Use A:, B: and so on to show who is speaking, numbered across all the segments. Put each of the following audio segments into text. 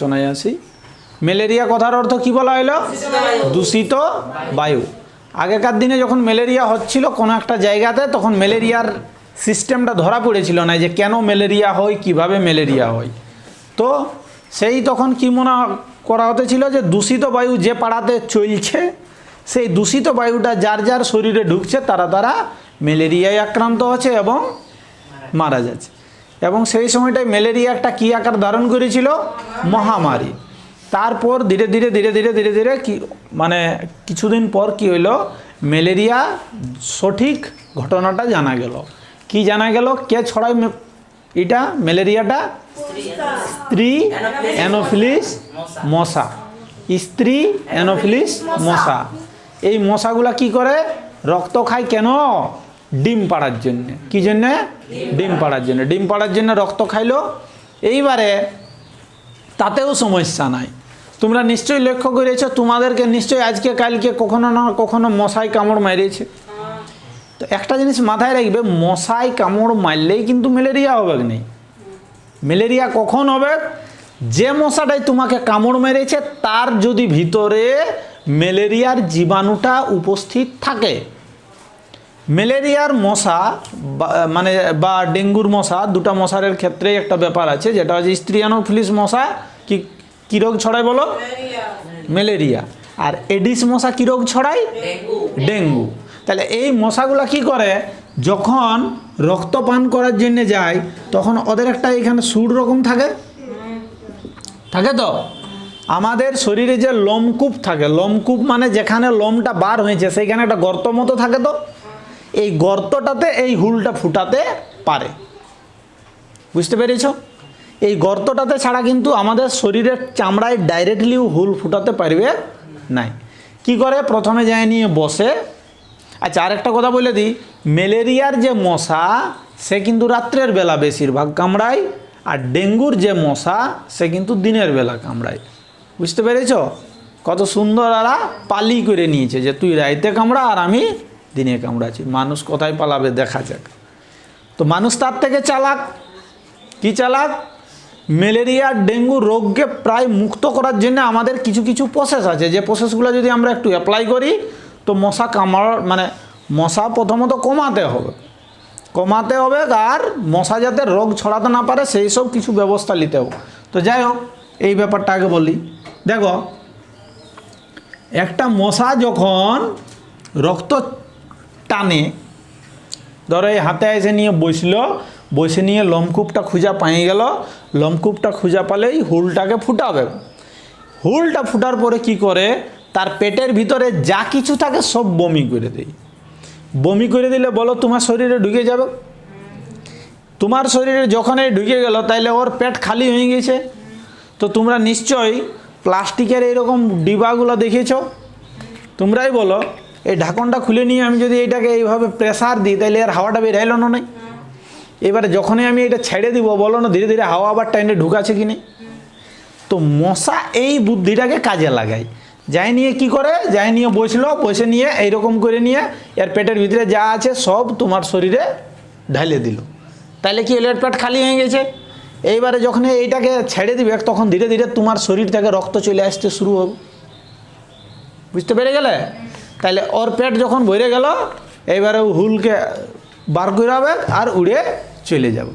A: শোনায় আসি ম্যালেরিয়া কথার অর্থ কি বলা হলো দূষিত বায়ু। আগেকার দিনে যখন ম্যালেরিয়া হচ্ছিল কোনো একটা জায়গাতে, তখন ম্যালেরিয়ার সিস্টেমটা ধরা পড়েছিল না যে কেন ম্যালেরিয়া হয়, কীভাবে ম্যালেরিয়া হয়। তো সেই তখন কি মনে করা হতেছিল যে দূষিত বায়ু যে পাড়াতে চলছে, সেই দূষিত বায়ুটা যার যার শরীরে ঢুকছে, তারা তারা ম্যালেরিয়ায় আক্রান্ত হচ্ছে এবং মারা যাচ্ছে। এবং সেই সময়টায় ম্যালেরিয়া একটা কী আকার ধারণ করেছিল? মহামারী। তারপর ধীরে ধীরে ধীরে ধীরে ধীরে ধীরে কি মানে কিছুদিন পর কি হইল? ম্যালেরিয়া সঠিক ঘটনাটা জানা গেল। কি জানা গেল? কে ছড়ায় এটা? ম্যালেরিয়াটা? স্ত্রী অ্যানোফিলিস মশা। স্ত্রী অ্যানোফিলিস মশা। এই মশাগুলা কি করে? রক্ত খায় কেন? ডিম পাড়ার জন্যে। কি জন্যে? ডিম পাড়ার জন্য। ডিম পাড়ার জন্য রক্ত খাইলো। এইবারে তাতেও সমস্যা নাই। তোমরা নিশ্চয়ই লক্ষ্য করেছ, তোমাদেরকে নিশ্চয়ই আজকে, কালকে কখনো না কখনো মশাই কামড় মেরেছে তো একটা জিনিস মাথায় রাখবে মশাই কামড় মারলেই কিন্তু ম্যালেরিয়া হবে নেই? ম্যালেরিয়া কখন হবে? যে মশাটাই তোমাকে কামড় মেরেছে, তার যদি ভিতরে ম্যালেরিয়ার জীবাণুটা উপস্থিত থাকে ম্যালেরিয়ার মশা মানে বা ডেঙ্গুর মশা দুটা মশারের ক্ষেত্রে একটা ব্যাপার আছে যেটা হচ্ছে স্ত্রিয়ানোফিলিস মশা কি কী রোগ ছড়ায় বলো? ম্যালেরিয়া। আর এডিস মশা কী রোগ ছড়ায়? ডেঙ্গু। তাহলে এই মশাগুলা কি করে? যখন রক্ত পান করার জন্য যায় তখন ওদের একটা এখানে সুর রকম থাকে। থাকে তো? আমাদের শরীরে যে লোমকূপ থাকে লোমকূপ মানে যেখানে লোমটা বার হয়েছে সেইখানে একটা গর্ত মতো থাকে তো? এই গর্তটাতে, এই হুলটা ফুটাতে পারে। বুঝতে পেরেছ? এই গর্তটাতে ছাড়া কিন্তু আমাদের শরীরের চামড়ায় ডাইরেক্টলি হুল ফুটাতে পারবে নাই। কি করে? প্রথমে যায় নিয়ে বসে। আচ্ছা আরেকটা কথা বলে দিই। ম্যালেরিয়ার যে মশা, সে কিন্তু রাত্রের বেলা বেশিরভাগ কামড়ায়, আর ডেঙ্গুর যে মশা, সে কিন্তু দিনের বেলা কামড়ায়। বুঝতে পেরেছ? কত সুন্দর আরা পালি করে নিয়েছে যে, তুই রাইতে কামড়া আর আমি দিনে কামড়াচ্ছি মানুষ কোথায় পালাবে দেখা যাক। তো মানুষ তার থেকে চালাক। কি চালাক? ম্যালেরিয়া, ডেঙ্গু রোগকে প্রায় মুক্ত করার জন্য আমাদের কিছু কিছু প্রসেস আছে। যে প্রসেসগুলো যদি আমরা একটু অ্যাপ্লাই করি, তো মশা কামড় মানে মশা প্রথমত কমাতে হবে। কমাতে হবে আর মশা যাতে রোগ ছড়াতে না পারে, সেই সব কিছু ব্যবস্থা নিতে হবে। তো যাই হোক, এই ব্যাপারটা আগে বলি। দেখো, একটা মশা যখন রক্ত টানে। ধরো এই হাতে এসে নিয়ে বসল, বসে নিয়ে লমকূপটা খুঁজা পাই গেল। লমকূপটা খুঁজা পালেই হুলটাকে ফুটাবে। হুলটা ফুটার পরে কি করে? তার পেটের ভিতরে যা কিছু থাকে সব বমি করে দেয়। বমি করে দিলে বলো তোমার শরীরে ঢুকে যাবে। তোমার শরীরে যখন এই ঢুকে গেল, তাইলে ওর পেট খালি হয়ে গেছে। তো তোমরা নিশ্চয়ই প্লাস্টিকের এইরকম ডিবাগুলো দেখেছ? তোমরাই বলো। এই ঢাকনটা খুলে নিয়ে আমি যদি এইটাকে এইভাবে প্রেসার দিই তাহলে আর হাওয়াটা বের হইল না এবারে যখনই আমি এটা ছেড়ে দিব, বলো না, ধীরে ধীরে হাওয়া আবার টাইনে ঢুকাছে কি নেই? তো মশা এই বুদ্ধিটাকে কাজে লাগায়। যাই নিয়ে কি করে? যাই নিয়ে বসল, বসে নিয়ে এইরকম করে নিয়ে এর পেটের ভিতরে যা আছে সব তোমার শরীরে ঢালে দিল। তাহলে কি হলো এর পেট খালি হয়ে গেছে? এইবারে যখন এইটাকে ছেড়ে দিবে, তখন ধীরে ধীরে তোমার শরীর থেকে রক্ত চলে আসতে শুরু হবে। বুঝতে পেরে গেলে? তাহলে ওর পেট যখন ভরে গেল, এইবারে ও হুলকে বার করে হবে আর উড়ে চলে যাবে।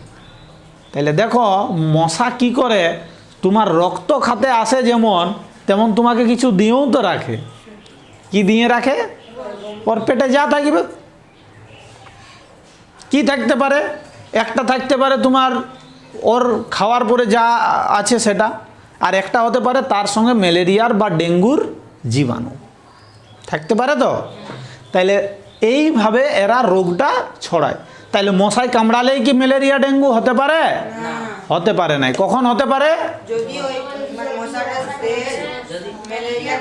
A: তাহলে দেখো, মশা কি করে? তোমার রক্ত খাতে আসে যেমন, তেমন তোমাকে কিছু দিয়েও তো রাখে। কি দিয়ে রাখে? ওর পেটে যা থাকবে। কি থাকতে পারে? একটা থাকতে পারে তোমার ওর খাওয়ার পরে যা আছে সেটা, আর একটা হতে পারে তার সঙ্গে ম্যালেরিয়ার বা ডেঙ্গুর জীবাণু। থাকতে পারে তো? তাইলে এইভাবে এরা রোগটা ছড়ায়। তাইলে মশাই কামড়ালেই কি ম্যালেরিয়া ডেঙ্গু হতে পারে? হতে পারে নাই। কখন হতে পারে?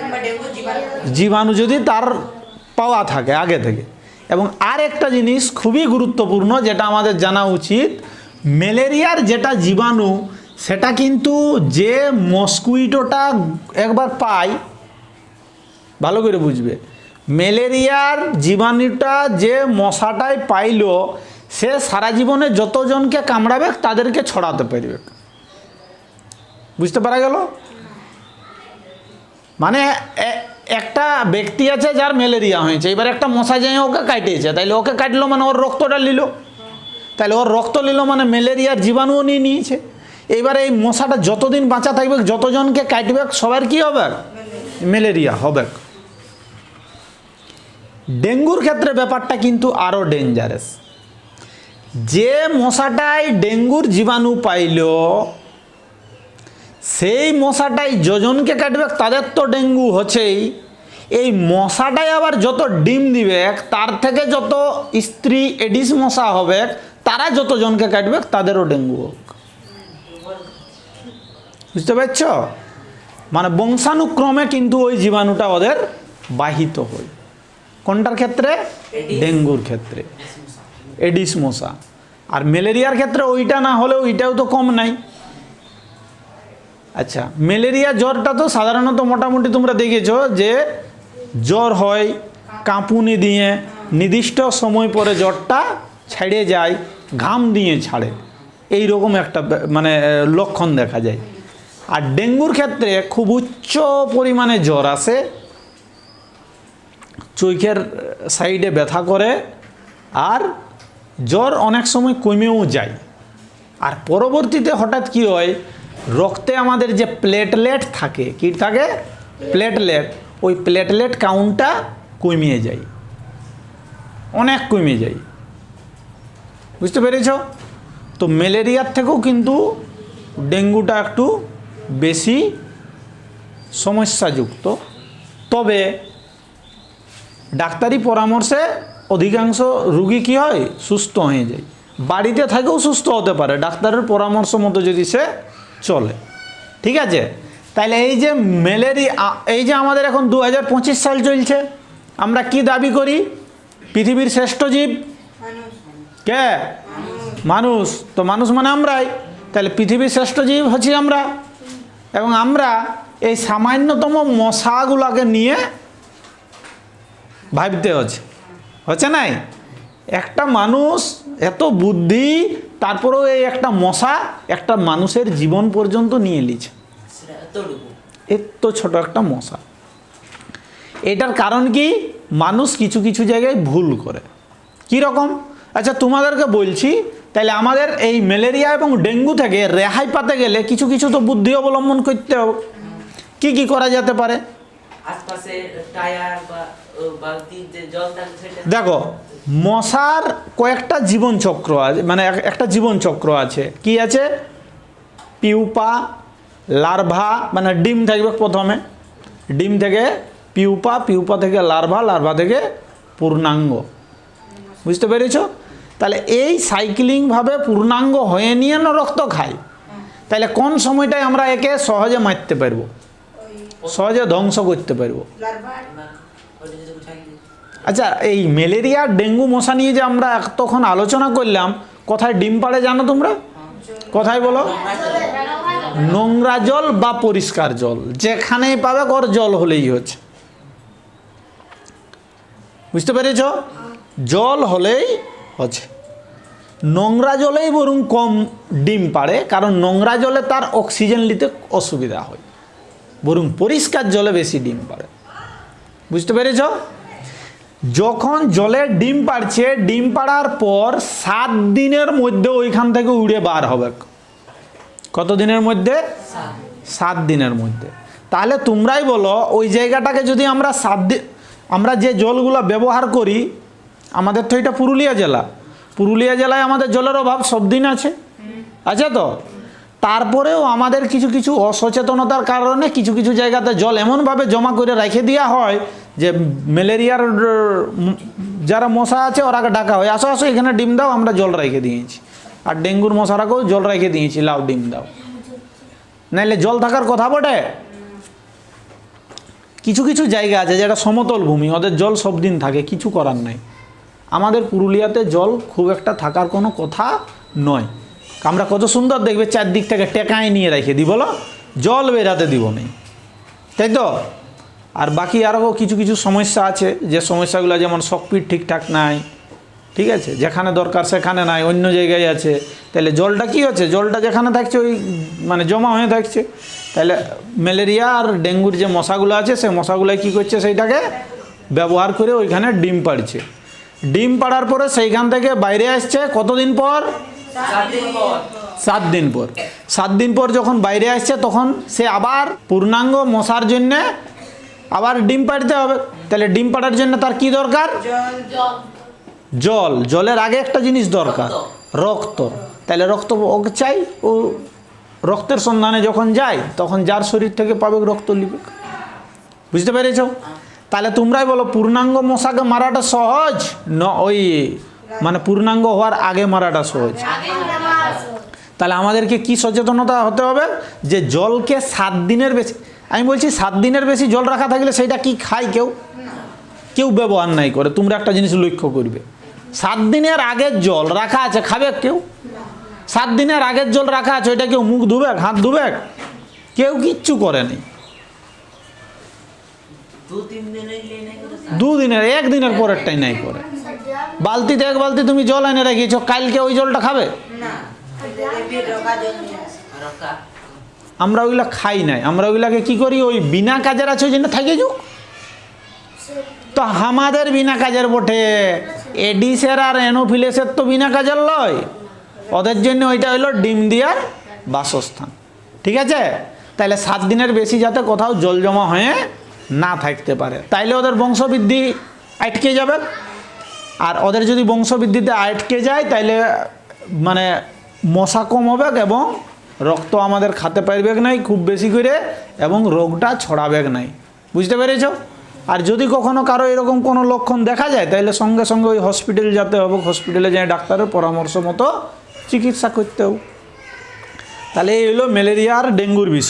B: মানে জীবাণু।
A: যদি তার পাওয়া থাকে আগে থেকে। এবং আর একটা জিনিস খুবই গুরুত্বপূর্ণ যেটা আমাদের জানা উচিত ম্যালেরিয়ার যেটা জীবাণু সেটা কিন্তু যে মস্কুইটোটা একবার পায় ভালো করে বুঝবে। ম্যালেরিয়ার জীবাণুটা যে মশাটায় পাইলো, সে সারা জীবনে যতজনকে কামড়াবে তাদেরকে ছড়াতে পারবে। বুঝতে পারা গেল? মানে একটা ব্যক্তি আছে যার ম্যালেরিয়া হয়েছে, এবার একটা মশা যাই ওকে কাটিয়েছে তাইলে ওকে কাটলো মানে ওর রক্তটা নিল। তাহলে ওর রক্ত নিল মানে ম্যালেরিয়ার জীবাণুও নিয়ে নিয়েছে। এবার এই মশাটা যতদিন বাঁচা থাকবে, যতজনকে কাটবে, সবার কি হবে? ম্যালেরিয়া হবে। ডেঙ্গুর ক্ষেত্রে ব্যাপারটা কিন্তু আরও ডেঞ্জারাস যে মশাটাই ডেঙ্গুর জীবাণু পাইল, সেই মশাটাই যজনকে কাটবে, তাদের তো ডেঙ্গু হচ্ছেই। এই মশাটাই আবার যত ডিম দিবে, তার থেকে যত স্ত্রী এডিস মশা হবে, তারা যতজনকে কাটবে, তাদেরও ডেঙ্গু হোক। বুঝতে পারছ? মানে বংশানুক্রমে কিন্তু ওই জীবাণুটা ওদের বাহিত হয়। কোনটার ক্ষেত্রে? ডেঙ্গুর ক্ষেত্রে। এডিস মশা। আর ম্যালেরিয়ার ক্ষেত্রে ওইটা না হলে ওইটাও তো কম নাই। আচ্ছা ম্যালেরিয়া জ্বরটা তো সাধারণত মোটামুটি তোমরা দেখেছ যে জ্বর হয় কাঁপুনি দিয়ে নির্দিষ্ট সময় পরে জ্বরটা ছেড়ে যায় ঘাম দিয়ে ছাড়ে। এই রকম একটা মানে লক্ষণ দেখা যায়। আর ডেঙ্গুর ক্ষেত্রে খুব উচ্চ পরিমাণে জ্বর আসে চৈখের সাইডে ব্যথা করে আর জ্বর অনেক সময় কমেও যায়। আর পরবর্তীতে হঠাৎ কি হয়? রক্তে আমাদের যে প্লেটলেট থাকে, কি থাকে? প্লেটলেট ওই প্লেটলেট কাউন্টটা কমিয়ে যায়। অনেক কমে যায়। বুঝতে পেরেছ? তো ম্যালেরিয়ার থেকেও কিন্তু ডেঙ্গুটা একটু বেশি সমস্যাযুক্ত। তবে ডাক্তারি পরামর্শে অধিকাংশ রুগী কি হয়? সুস্থ হয়ে যায়। বাড়িতে থাকেও সুস্থ হতে পারে। ডাক্তারের পরামর্শ মতো যদি সে চলে। ঠিক আছে? তাহলে এই যে ম্যালেরিয়া এই যে আমাদের এখন দু হাজার পঁচিশ সাল চলছে, আমরা কি দাবি করি? পৃথিবীর শ্রেষ্ঠ জীব? কে? মানুষ। তো মানুষ মানে আমরাই। তাহলে পৃথিবীর শ্রেষ্ঠ জীব হচ্ছি আমরা। এবং আমরা এই সামান্যতম মশাগুলোকে নিয়ে ভাবতে হচ্ছে। হচ্ছে নাই? একটা মানুষ এত বুদ্ধি তারপরেও এই একটা মশা একটা মানুষের জীবন পর্যন্ত নিয়ে নিচ্ছে। এত ছোট একটা মশা। এটার কারণ কি? মানুষ কিছু কিছু জায়গায় ভুল করে। কি রকম? আচ্ছা তোমাদেরকে বলছি তাহলে আমাদের এই ম্যালেরিয়া এবং ডেঙ্গু থেকে রেহাই পাতে গেলে কিছু কিছু তো বুদ্ধি অবলম্বন করতে হবে। কি কি করা যেতে পারে?
C: আশপাশে টায়ার বা
A: দেখো মশার কয়েকটা জীবন চক্র আছে মানে একটা জীবন চক্র আছে। কি আছে? পিউপা লার্ভা মানে ডিম থাকবে প্রথমে। ডিম থেকে পিউপা পিউপা থেকে লার্ভা লার্ভা থেকে পূর্ণাঙ্গ। বুঝতে পেরেছ? তাহলে এই সাইক্লিংভাবে পূর্ণাঙ্গ হয়ে নিয়ে না রক্ত খায় তাহলে কোন সময়টায় আমরা একে সহজে মারতে পারব? সহজে ধ্বংস করতে পারব? আচ্ছা এই ম্যালেরিয়া, ডেঙ্গু, মশা নিয়ে যে আমরা তখন আলোচনা করলাম, কোথায় ডিম পাড়ে জানো তোমরা? কোথায় বলো? নোংরা জল বা পরিষ্কার জল, যেখানেই পাবে ওর জল হলেই হচ্ছে। বুঝতে পেরেছ? জল হলেই হচ্ছে। নোংরা জলেই বরং কম ডিম পাড়ে, কারণ নোংরা জলে তার অক্সিজেন নিতে অসুবিধা হয়। বরং পরিষ্কার জলে বেশি ডিম পাড়ে। বুঝতে পেরেছ? যখন জলে ডিম পাড়ছে, ডিম পাড়ার পর সাত দিনের মধ্যে ওইখান থেকে উড়ে বার হবে। কত দিনের মধ্যে? সাত দিনের মধ্যে। তাহলে তোমরাই বলো, ওই জায়গাটাকে যদি আমরা সাত দিন আমরা যে জলগুলো ব্যবহার করি, আমাদের তো এটা পুরুলিয়া জেলা। পুরুলিয়া জেলায় আমাদের জলের অভাব সব দিন আছে। আছে তো? তারপরেও আমাদের কিছু কিছু অসচেতনতার কারণে কিছু কিছু জায়গাতে জল এমনভাবে জমা করে রেখে দেওয়া হয় যে ম্যালেরিয়ার যারা মশা আছে ওরাকে ডাকা হয়। আসো আসো, এখানে ডিম দাও, আমরা জল রেখে দিয়েছি। আর ডেঙ্গুর মশারাকেও জল রেখে দিয়েছি, লাউ ডিম দাও। নাইলে জল থাকার কথা বটে? কিছু কিছু জায়গা আছে যেটা সমতল ভূমি, ওদের জল সব দিন থাকে, কিছু করার নাই। আমাদের পুরুলিয়াতে জল খুব একটা থাকার কোনো কথা নয়। কামরা কত সুন্দর দেখবে চারদিক থেকে নিয়ে রেখে দিই, বলো? জল বেরাতে দিব নেই। তাই তো? আর বাকি আরও কিছু কিছু সমস্যা আছে, যে সমস্যাগুলো যেমন শকপিট ঠিকঠাক নাই, ঠিক আছে? যেখানে দরকার সেখানে নাই, অন্য জায়গায় আছে। তাহলে জলটা কি হচ্ছে? জলটা যেখানে থাকছে ওই মানে জমা হয়ে থাকছে। তাহলে ম্যালেরিয়া আর ডেঙ্গুর যে মশাগুলো আছে, সেই মশাগুলো কি করছে? সেইটাকে ব্যবহার করে ওইখানে ডিম পাড়ছে। ডিম পাড়ার পরে সেইখান থেকে বাইরে আসছে কতদিন পর? সাত দিন পর। সাত দিন পর যখন বাইরে আসছে, তখন সে আবার পূর্ণাঙ্গ মশার জন্যে আবার ডিম পাড়তে হবে। তাহলে ডিম পাড়ার জন্য তার কি দরকার?
B: জল।
A: জল জলের আগে একটা জিনিস দরকার, রক্ত। তাহলে রক্ত ওকে চাই, ও রক্তের সন্ধানে যখন যায়, তখন যার শরীর থেকে পাবে রক্ত লিবে বুঝতে পেরেছ? তাহলে তোমরাই বলো, পূর্ণাঙ্গ মশাকে মারাটা সহজ, ন ওই মানে পূর্ণাঙ্গ হওয়ার আগে মারাটা সহজ তাহলে আমাদেরকে কি সচেতনতা হতে হবে? যে জলকে সাত দিনের বেশি আমি বলছি সাত দিনের বেশি জল রাখা থাকলে সেটা কি খায় কেউ? কেউ ব্যবহার নাই করে তোমরা একটা জিনিস লক্ষ্য করবে। সাত দিনের আগের জল রাখা আছে খাবে কেউ? সাত দিনের আগের জল রাখা আছে ওইটা কেউ মুখ ধুবে হাত ধুবে? কেউ কিচ্ছু করেনি দুদিনের একদিনের পরেরটাই নাই করে। বালতিতে এক বালতি তুমি জল এনে রেখেছ কালকে ওই জলটা খাবে? আমরা ওইগুলা খাই নাই। আমরা ওইগুলাকে কি করি? ওই বিনা কাজের আছে ওই জন্য থাকে যুগ। তো আমাদের বিনা কাজের বটে। এডিসের আর অ্যানোফিলেসের তো বিনা কাজের লয়। ওদের জন্য ওইটা হইল ডিম দিয়ার বাসস্থান। ঠিক আছে? তাহলে সাত দিনের বেশি যাতে কোথাও জল জমা হয়ে না থাকতে পারে। তাইলে ওদের বংশবৃদ্ধি আটকে যাবে। আর ওদের যদি বংশবৃদ্ধিতে আটকে যায়, তাইলে মানে মশা কম হবে এবং রক্ত আমাদের খাতে পারবে নাই, খুব বেশি করে, এবং রোগটা ছড়াবে নাই। বুঝতে পেরেছ? আর যদি কখনো কারও এরকম কোনো লক্ষণ দেখা যায় তাহলে সঙ্গে সঙ্গে ওই হসপিটাল যেতে হবে হসপিটালে যেয়ে ডাক্তারের পরামর্শ মতো চিকিৎসা করতে হবে তাহলে এই হলো ম্যালেরিয়া আর ডেঙ্গুর বিষয়।